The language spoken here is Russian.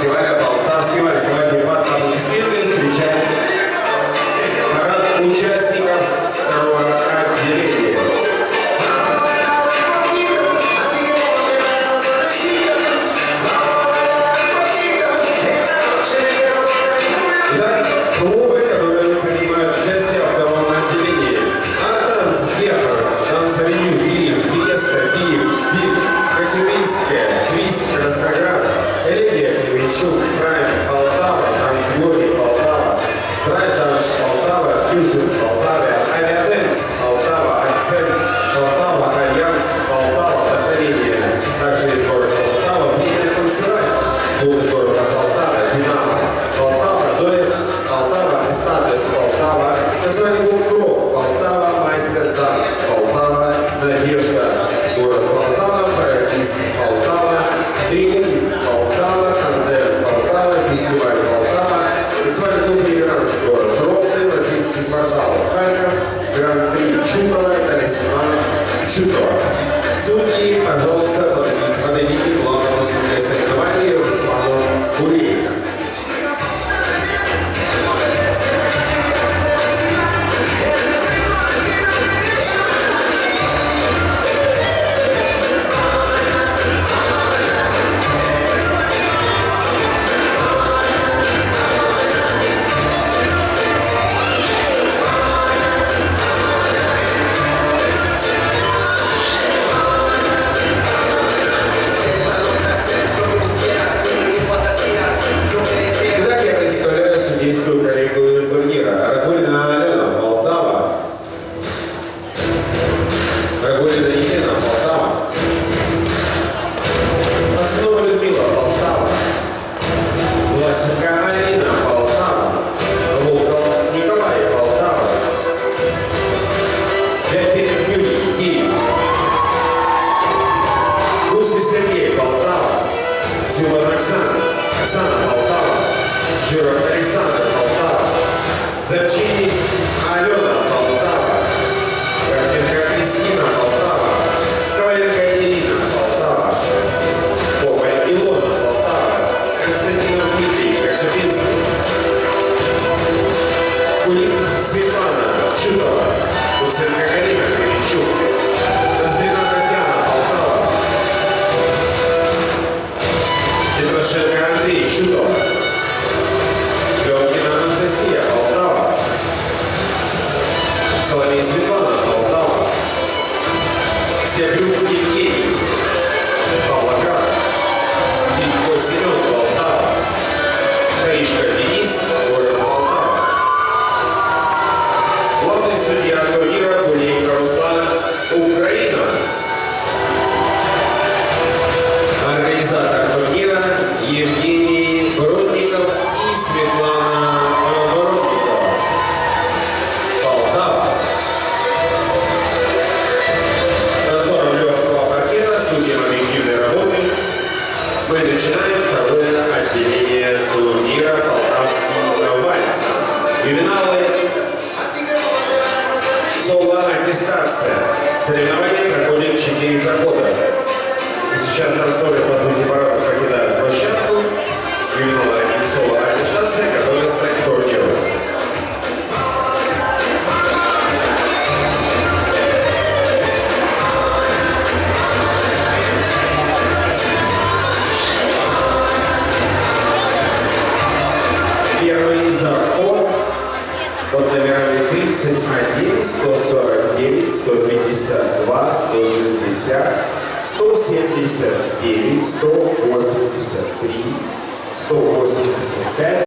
que vale Шито. Судьи, пожалуйста, поднимайте. Жиров Александр Полтава, Завчинник Алена Полтава, Горденко Кристина Полтава, Коваленко Ирина Полтава, Попа Илона Полтава, Константинов Дмитрий Кацубинский, Кулик Светлана Шитова, Гуценко Галина мы начинаем второе отделение турнира «Полтавский вальс». Ювеналы соло-аттестация. Соревнования проходят 4 за года. Сейчас танцоры по звуке парада покидают площадку. первый закон. Под номерами 31, 149, 152, 160, 179, 183, 185,